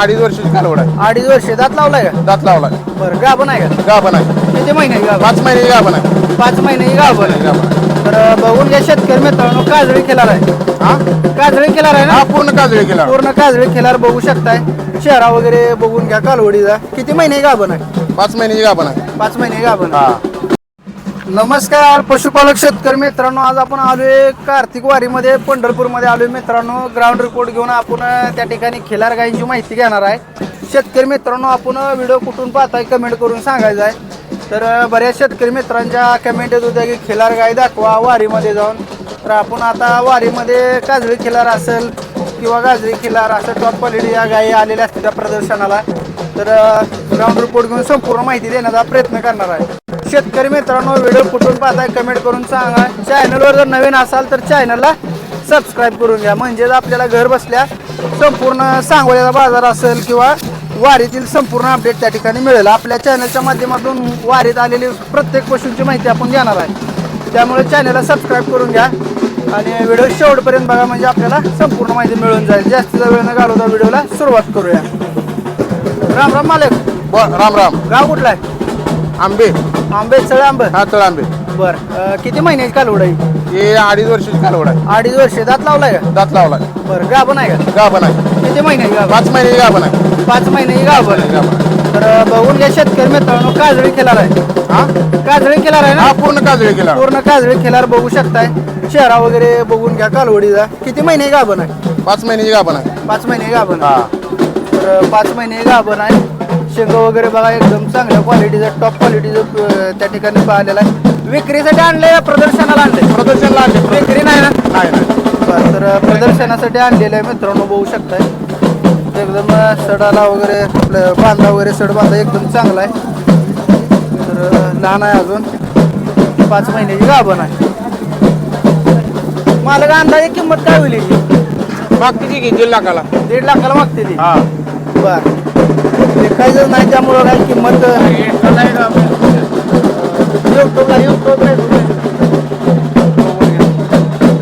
अडीच वर्षाची कालवड आहे. अडीच वर्ष दात लावलाय का? दात लावलाय. बरं गाभण आहे का? गाभण आहे. किती महिने गाभण? पाच महिने गाभण आहे. पाच महिने गाभण. आहे गाभण. तर बघून घ्या शेतकरी मित्रांनो काजळी खेळार आहे. हा? काजळी खेळार आहे ना? हा पूर्ण काजळी केला पूर्ण काजळी खेळार बघू शकताय. चेहरा वगैरे बघून घ्या कालवडीचा किती महिने गाभण आहे? पाच महिन्याची गाभण आहे. पाच महिने गाभण. हा. नमस्कार पशुपालक शेतकरी मित्रांनो आज आपण आलोय कार्तिक वारीमध्ये पंढरपूरमध्ये आलोय मित्रांनो. ग्राउंड रिपोर्ट घेऊन आपण त्या ठिकाणी खिलार गायींची माहिती घेणार आहे. शेतकरी मित्रांनो आपण व्हिडिओ कुठून पाहताय कमेंट करून सांगायचं आहे. तर बऱ्याच शेतकरी मित्रांच्या कमेंट येत होत्या की खिलार गाय दाखवा वारीमध्ये जाऊन. तर आपण आता वारीमध्ये काजळी खिलार असेल किंवा गाजरी खिलार असेल टॉप क्वालिटी या गायी आलेल्या असतील त्या प्रदर्शनाला. तर ग्राउंड रिपोर्ट घेऊन संपूर्ण माहिती देण्याचा प्रयत्न करणार आहे. शेतकरी मित्रांनो व्हिडिओ कुठून पाहताय कमेंट करून सांगा. चॅनलवर जर नवीन असाल तर चॅनलला सबस्क्राईब करून घ्या. म्हणजेच आपल्याला घर बसल्या संपूर्ण सांगोल्याचा बाजार असेल किंवा वारीतील संपूर्ण अपडेट त्या ठिकाणी मिळेल. आपल्या चॅनलच्या माध्यमातून वारीत आलेली प्रत्येक पशूंची माहिती आपण घेणार आहे. त्यामुळे चॅनलला सबस्क्राईब करून घ्या. आणि व्हिडिओ शेवटपर्यंत बघा म्हणजे आपल्याला संपूर्ण माहिती मिळून जाईल. जास्तीचा वेळ न घालवता व्हिडिओला सुरुवात करूया. राम राम मालक. राम राम. गाव कुठला आहे? आंबे. आंबे चढ आंब? हा तळ आंबे. बर. अं, किती महिन्याची कालवड आहे हे अडीच वर्षाची कालवड आहे अडीच वर्ष. दात लावलाय का? दात लावलाय. बर गाभण आहे का? गाभण आहे. किती महिन्याची गाभण? पाच महिन्याची गाभण आहे. पाच महिन्याची गाभण. आहे. गाभण आहे. तर अं, बघून घ्या शेतकरी मित्रांनो काजळी खेळार आहे. हा? काजळी खेळार आहे ना? हा पूर्ण काजळी केला पूर्ण काजळी खेळार बघू शकताय. चेहरा वगैरे बघून घ्या कालवडीचा किती महिने गाभण आहे? पाच महिन्याची गाभण आहे. पाच महिने गाभण हा. तर पाच महिने गाभण आहे. शेंग वगैरे बघा एकदम चांगल्या क्वालिटीचं टॉप क्वालिटीचं त्या ठिकाणी पाहिलेलं आहे. विक्रीसाठी आणले प्रदर्शनाला आणले प्रदर्शनला आणले विक्री नाही ना? नाही नाही. बरं, तर प्रदर्शनासाठी आणलेलं आहे मित्रांनो बघू शकताय. एकदम सडाला वगैरे आपलं बांधा वगैरे सड बांधा एकदम चांगला आहे. तर लहान आहे अजून. पाच महिन्याची गाभण आहे. मला का अंदाजे किंमत काय होईल याची? बाकीची घे दीड लाखाला. दीड लाखाला मागते ती? हा. बर. विकायचं नाही त्यामुळं काय किंमत युट्यूबला युट्यूब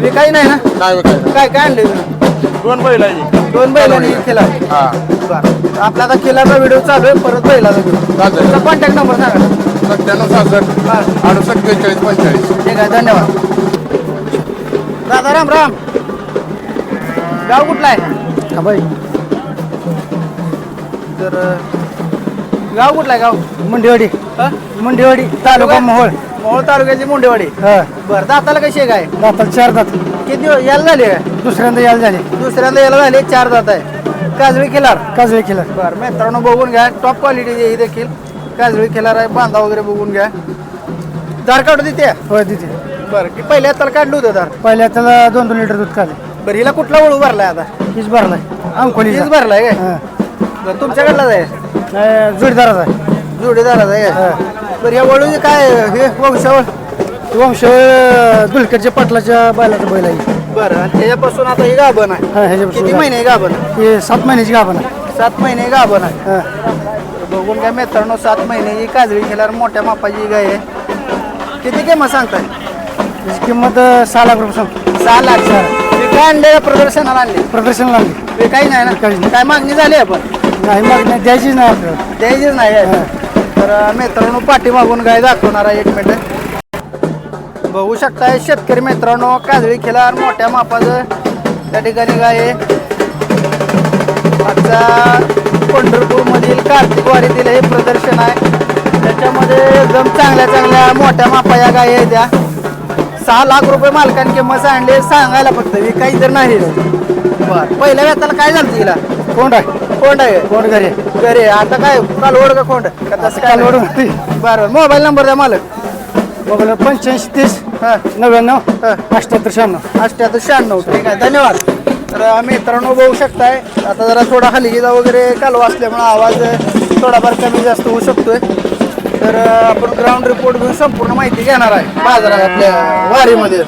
विकाय नाही ना? नाही विकायला काय काय आणले दोन बैल आहे. दोन बैलांनी केला हा. बरं. आपला आता केलाचा व्हिडिओ चालू आहे परत बैलाचा व्हिडिओ. चालतंय. तुमचा कॉन्टॅक्ट नंबर सांगा. सत्त्याण्णव सहासष्ट हा अडुसष्ट बेचाळीस पंचेचाळीस. ठीक आहे धन्यवाद. दादा राम राम. गाव कुठला आहे? बाई. तर गाव कुठला आहे गाव? मुंडेवाडी. हं? मुंडेवाडी तालुका मोहोळ. मोहोळ तालुक्याची मुंडेवाडी. हा. बरं दाताला कशी आहे काय दाताला चार दात. किती दिवस यायला झाली काय दुसऱ्यांदा यायला झाले. दुसऱ्यांदा यायला झाले चार दात आहे. काजळी खिलार काजळे केला बरं मित्रांनो बघून घ्या टॉप क्वालिटी ही देखील. काजळी खिलार आहे बांधा वगैरे बघून घ्या. दार काढू देते? होय तिथे बरं की पहिल्या तर काढलं होतं दार पहिल्या त्याला दोन दोन लिटर दूध काढले. बरं हिला कुठला वळू भरलाय आता? हीच भरलाय. अंकोली हीच भरलाय काय? बरं तुमच्याकडलाच आहे? जोडीदाराचा आहे. जोडीदाराचा आहे काय बरं या वळूचे काय हे वंशावळ? वंश दुलकरच्या पाटलाच्या बैलाचा बैल आहे. बरं आणि त्याच्यापासून आता ही गाभण आहे. हा ह्याच्यापासून किती महिने गाभण हे सात महिन्याची गाभण आहे. सात महिने गाभण आहे. हा. बघून घ्या मित्रांनो सात महिन्याची काजळी खेळार मोठ्या मापाची गाय आहे. किती किंमत सांगताय? त्याची किंमत अं, सहा लाख रुपये सांगतो. सहा लाख. मी काय आणले प्रदर्शनाला आणले? प्रदर्शनला आणली. मी काही नाही ना? नाही. काय मागणी झाली आपण? नाही मग नाही द्यायचीच नाही आपल्याला. द्यायचीच नाही आहे. तर मित्रांनो पाठीमागून गाय दाखवणार आहे एक मिनिट. बघू शकताय शेतकरी मित्रांनो काजळी खिलार मोठ्या मापाचं त्या ठिकाणी गाय आहे. आजचा पंढरपूरमधील कार्तिक वारीतील हे प्रदर्शन आहे. त्याच्यामध्ये एकदम चांगल्या चांगल्या मोठ्या मापा या गाय आहेत त्या. सहा लाख रुपये मालकाने किंमत सांगले सांगायला फक्त काही तर नाही. बर. पहिल्या वेताला काय झालं तिला कोंड आहे कोंड आहे? कोंड घरी? घरी. आता काय कालवड का कोंड का तसं काय? कालवड नाही? बरं मोबाईल नंबर द्या मालक. बघा पंच्याऐंशी तीस हा. नव्याण्णव हा. अठ्ठ्याहत्तर शहाण्णव. अष्ट्याहत्तर शहाण्णव. ठीक आहे धन्यवाद. तर मित्रांनो बघू शकताय आता जरा थोडा हलगीचा वगैरे कालवा असल्यामुळे आवाज थोडाफार कमी जास्त होऊ शकतोय. तर आपण ग्राउंड रिपोर्ट घेऊन संपूर्ण माहिती घेणार आहे बाजारात आपल्या वारीमध्ये.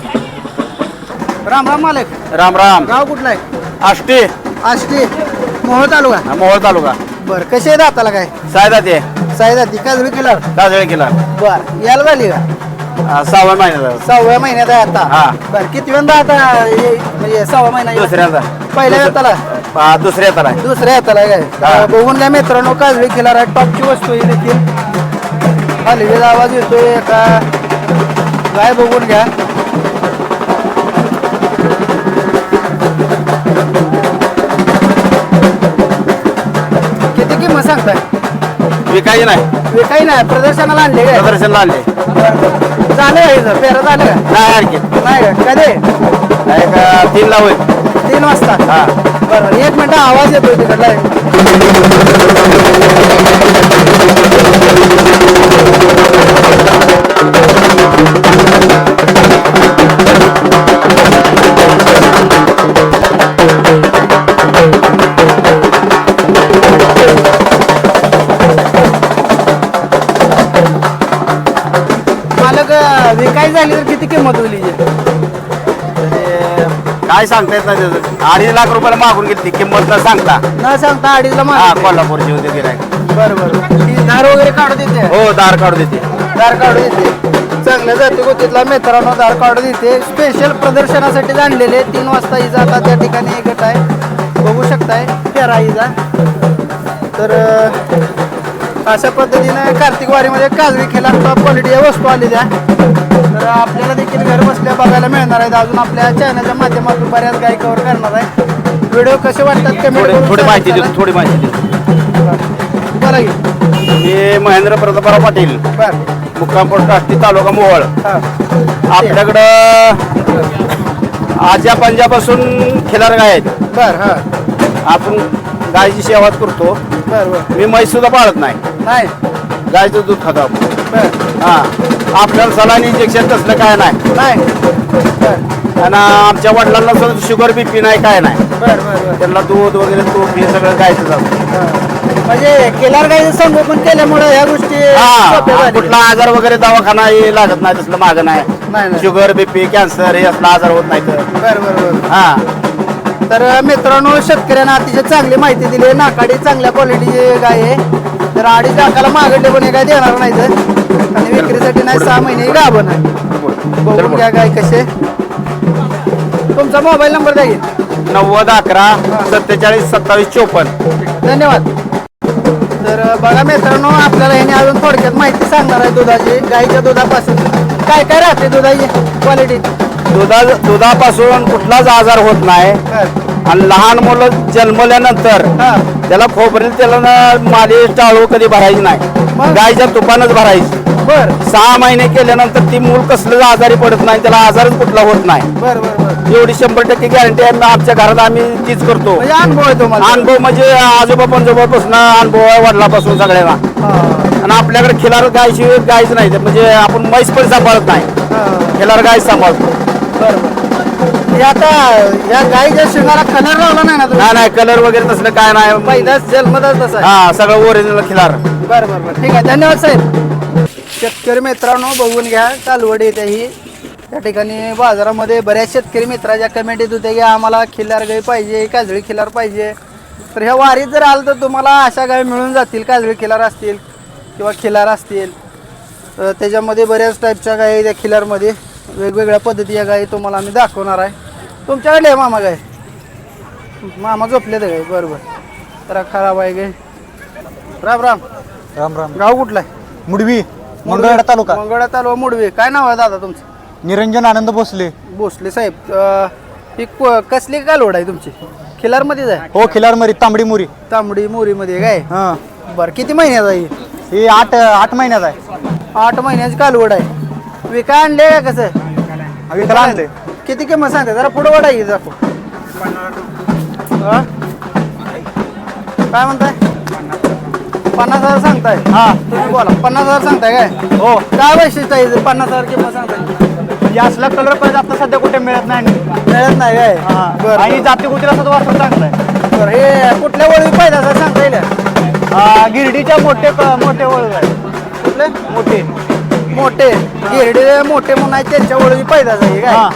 राम राम मालक. राम राम. गाव कुठला आहे? आष्टी. आष्टी. मोहोळ तालुका? मोहोळ तालुका. बरं कसे आहे दाताला काय? सायदा ते साईदाती काजळी केला काजळी केला बर यायला झाली का? सहाव्या महिन्याचा सहाव्या महिन्यात आहे आता. हा. बर किती वेळा आता हे- म्हणजे सहावा महिना येईल? दुसऱ्यांदा पहिल्या वेताला हा, दुसऱ्या तर आहे. दुसऱ्या आहे काय? हा. बघून घ्या मित्रांनो काजळी खिलार आहे. टॉपची वस्तू ही देखील. हलवेचा आवाज येतोय का काय बघून घ्या. विकायची नाही. काही नाही. प्रदर्शनाला आणले काय? प्रदर्शनला आणले. झालं आहे सर पेरा झालं का? नाही आणखी. नाही का? कधी? एक अं, तीन लावून तीन वाजता? हा. बरोबर एक मिनिट आवाज येतोय तिकडला. विकाय झाली तर किती किंमत होईल काय सांगता येत नाही त्याचं अडीच लाख रुपयाला मागून गेली किंमत न सांगता. न सांगता अडीचला हा माल कोल्हापूरची होते गिरायक बरं बरं. ती दार वगैरे काढू देते? हो दार काढू देते. दार काढू देते. चांगल्या जाती गोतीतला मित्रांनो दार काढू देते. स्पेशल प्रदर्शनासाठी आणलेले तीन वाजता हिचा आता त्या ठिकाणी गट आहे बघू शकताय. फेरा हिचा तर अं, अशा पद्धतीनं कार्तिक वारीमध्ये काजळी खेळा क्वालिटी या वस्तू आलेल्या. तर आपल्याला देखील घर बसल्या बघायला मिळणार आहेत. अजून आपल्या चॅनलच्या माध्यमातून बऱ्याच गाय कव्हर करणार आहे व्हिडिओ कसे वाटतात कमेंट थोडी थोडी माहिती देतो थोडी माहिती देतो. की. मी महेंद्र प्रतापराव पाटील बरं. मुक्कामपूर काष्टी तालुका मोहोळ. हां. आपल्याकडं आज्या पंजापासून खिलार गाय आहेत. बरं हां. आपण गायची सेवा करतो. बरं बरं. मी म्हैस सुद्धा पाळत नाही. नाही. गायचं दूध खातो आपण. हा. आपल्याला सलानी इंजेक्शन तसलं काय नाही. नाही. आणि आमच्या वडिलांना सुद्धा शुगर बीपी नाही काय नाही. बरं बरं बरं. त्यांना दूध वगैरे तूप हे सगळं गायचं जातं. म्हणजे केल्यावर काही संगोपन केल्यामुळे ह्या गोष्टी सोप्या हा. कुठला आजार वगैरे दवाखाना हे लागत नाही तसलं मागं नाही, नाही नाही. शुगर बीपी कॅन्सर हे असला आजार होत नाही तर बरं बरं बरं. हा. तर मित्रांनो शेतकऱ्यांना अतिशय चांगली माहिती दिली आहे. नाकाडी चांगल्या क्वालिटीची गाय आहे. तर अडीच लाखाला मागडले पण हे काय देणार नाही तर विक्रीसाठी नाही सहा महिने गाभण आहे बघून घ्या गाय कसे. तुमचा मोबाईल नंबर द्या की. नव्वद अकरा सत्तेचाळीस सत्तावीस चोपन्न. धन्यवाद. तर बघा मित्रांनो आपल्याला याने अजून थोडक्यात माहिती सांगणार आहे दुधाची गाईच्या दुधापासून. काय काय राहते दुधाची क्वालिटी दुधा दुधापासून कुठलाच आजार होत नाही. आणि लहान मुलं जन्मल्यानंतर त्याला खोबरेल त्याला मालिश टाळू कधी भरायची नाही? गायच्या तुपानच भरायची. बर. सहा महिने केल्यानंतर ती मूल कसलं आजारी पडत नाही त्याला आजारच कुठला होत नाही. एवढी शंभर टक्के गॅरंटी आहे आमच्या घरात आम्ही तीच करतो. म्हणजे अनुभव म्हणजे आजोबा पंजोबापासून अनुभव आहे वडिलापासून सगळ्यांना. आणि आपल्याकडे खिलार गायची गायच नाही म्हणजे आपण म्हैस पण सांभाळत नाही. खिलार गाय सांभाळतो. बर बर. हे आता या गाईच्या शिंगाला कलर लावला नाही ना तुम्ही? नाही नाही कलर वगैरे तसलं काय नाही. पहिलाच जन्मदाच तसा आहे. हा सगळं ओरिजिनल खिलार. बरं बरं बरं. ठीक आहे धन्यवाद साहेब. शेतकरी मित्रांनो बघून घ्या कालवडी येते ही. त्या ठिकाणी बाजारामध्ये बऱ्याच शेतकरी मित्राच्या कमेंट येत होत्या की आम्हाला खिल्लार गाई पाहिजे काजळी खिल्लार पाहिजे. तर ह्या वारीत जर आलं तर तुम्हाला अशा गाई मिळून जातील काजळी खिलार असतील किंवा खिलार असतील. तर त्याच्यामध्ये बऱ्याच टाईपच्या गाई त्या खिलारमध्ये. वेगवेगळ्या पद्धती या गाई तुम्हाला आम्ही दाखवणार आहे. तुमच्याकडे आहे मामा गाय मामा झोपले तर गाई बरं बरं. जरा खराब आहे गाय राम राम. राम राम. गाव कुठलं आहे? मुडवी मंगळवेढा तालुका. मंगळा तालुका मुडवे. काय नाव आहे दादा तुमचं? निरंजन आनंद भोसले. भोसले साहेब अं, ही क- कसली कालवड आहे तुमची? खिलारमध्येच आहे? हो खिलारमरी तांबडी मुरी. तांबडी मोरीमध्ये काय? हा. बरं किती महिन्याचा आहे ही? ही आठ आठ महिन्यात आहे. आठ महिन्याची कालवड आहे. विका आणले का कसं? विकायला आणले किती किंमत सांगते? जरा पुढं वाढा की दाखव हा? काय म्हणताय? पन्नास हजार सांगताय? हा. तुम्ही बोला. पन्नास हजार सांगताय काय? हो. काय वैशिष्ट्य आहे इथं? पन्नास हजार किंमत सांगताय. म्हणजे असला कलर पाहिजे. आता सध्या कुठे मिळत नाही. मिळत नाही काय? हा. बरं. आणि बरं. जाती कुठे असं वासर चांगलं आहे. बरं हे कुठल्या वळवी पाहिजे असं सांगता येईल? हा, गिरडीच्या मोठे क- मोठे वळ आहे कुठले? मोठे. मोठे गिरडे मोठे म्हणून आहेत त्यांच्या वळवी पैदाच आहे काय? हा.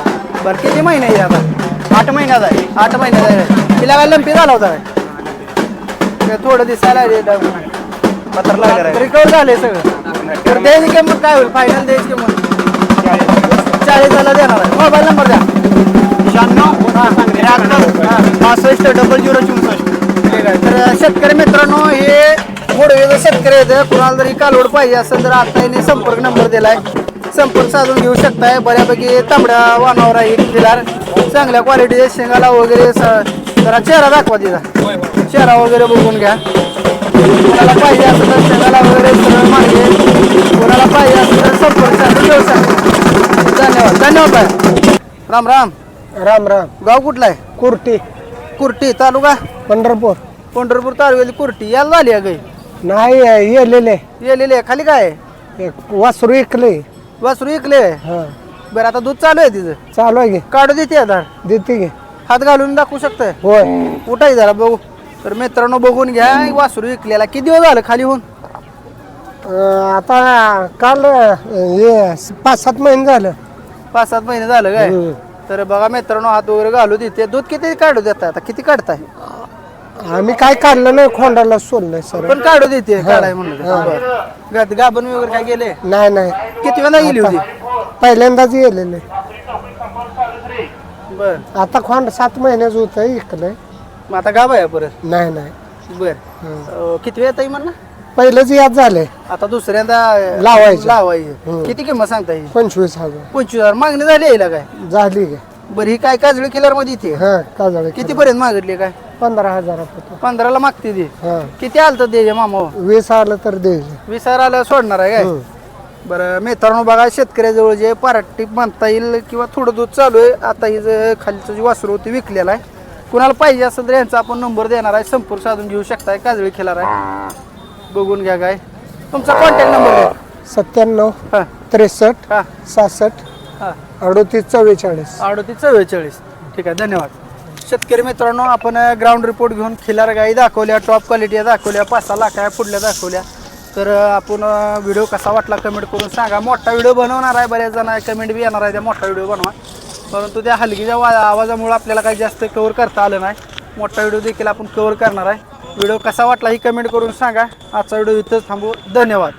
बरं किती महिने आहे आता? आठ महिन्यात आहे. आठ महिने झाले. तिला काय लंपी झाला होता काय? थोडं दिसायला रिकवर झाले सगळं. तर द्यायची किंमत काय होईल? फायनल द्यायची किंमत? चाळीसाला देणार आहे. मोबाईल नंबर द्या. शहाण्णव त्र्याहत्तर पासष्ट डबल झिरो चौसष्ट. ठीक आहे तर शेतकरी मित्रांनो हे शेतकरी आहेत कुणाला जरी कालवड पाहिजे असेल तर आता यांनी संपर्क नंबर दिलाय. संपर्क साधून घेऊ शकताय. बऱ्यापैकी तांबड्या वानावर आहे खिलार चांगल्या क्वालिटीचे शेंगाला वगैरे स- जरा चेहरा दाखवा तिचा. चेहरा वगैरे बघून घ्या. कोणाला पाहिजे असेल तर शेंगाला वगैरे सरळ मार्गे कोणाला पाहिजे असेल तर संपर्क साधून घेऊ शकता. धन्यवाद. धन्यवाद बाय. राम राम. राम राम. गाव कुठला आहे कुर्टी. कुर्टी तालुका? पंढरपूर. पंढरपूर तालुक्याची कुर्टी. याला झाली आहे गाई नाही येलेले येलेली आहे खाली काय? आहे? एक वासरू इकले. वासरू इकले? हा. बरं आता दूध चालू आहे तिचं? चालू आहे की. काढू देते आता. देते की. हात घालून दाखवू शकताय? होय. उठाय जरा बघू. तर मित्रांनो बघून घ्या वासरू इकलेला किती दिवस झालं खाली होऊन? अं, आता काल अं, हे पाच सात महिने झालं. पाच सात महिने झालं काय? हम्म. तर बघा मित्रांनो हात वगैरे घालू देते. दूध किती काढू देताय? आता किती काढताय? आम्ही काय काढलं नाही खोंडाला सोडलंय सर. पण काढू देते काढाय म्हणलं तर. बरं. गा- गाभण वगैरे काय गेले? नाही नाही. किती वेळा गेली होती? पहिल्यांदाच येलेले बर. आता खोंड सात महिन्याचं होतं इकलंय. मग आता गाभ आहे परत? नाही नाही. बर. अं, किती वेळ ताई म्हणला? पहिलंच याद झालंय. आता दुसऱ्यांदा लावायचं. लावायचं. हम्म. किती किंमत सांगता येईल? पंचवीस हजार. पंचवीस हजार. मागणी झाली यायला काय? झाली. बरं ही काय काजळी किलरमध्ये येते हा का झालं किती पर्यंत मागितली काय? पंधरा हजारापर्यंत पंधराला मागते ती? हा. किती आलं तर द्यायचे मामा? वीस आलं तर द्यायचं वीस हजार आलं सोडणार आहे काय? हम्म. बरं मित्रांनो बघा शेतकऱ्याजवळ जे पराठी म्हणता येईल किंवा थोडं दूध चालू आहे आता ही जे खालीचं जे वासरू होती विकलेला आहे. कुणाला पाहिजे असेल तर यांचा आपण नंबर देणार आहे संपर्क साधून घेऊ शकताय काजळी खेळणार आहे. बघून घ्या काय. तुमचा कॉन्टॅक्ट नंबर द्या सत्त्याण्णव हां. त्रेसष्ट हां. सहासष्ट हां. अडोतीस चव्वेचाळीस. अडतीस चव्वेचाळीस. ठीक आहे धन्यवाद. शेतकरी मित्रांनो आपण ग्राउंड रिपोर्ट घेऊन खिलार गाई दाखवल्या टॉप क्वालिटी दाखवल्या पाच सहा लाखा पुढल्या दाखवल्या. तर आपण व्हिडिओ कसा वाटला कमेंट करून सांगा. मोठा व्हिडिओ बनवणार आहे बऱ्याच जण कमेंट बी येणार आहे त्या मोठा व्हिडिओ बनवा. परंतु त्या हलकीच्या वा आवाजामुळे आपल्याला काही जास्त कवर करता आलं नाही. मोठा व्हिडिओ देखील आपण कवर करणार आहे. व्हिडिओ कसा वाटला ही कमेंट करून सांगा. आजचा व्हिडिओ इथंच थांबू. धन्यवाद.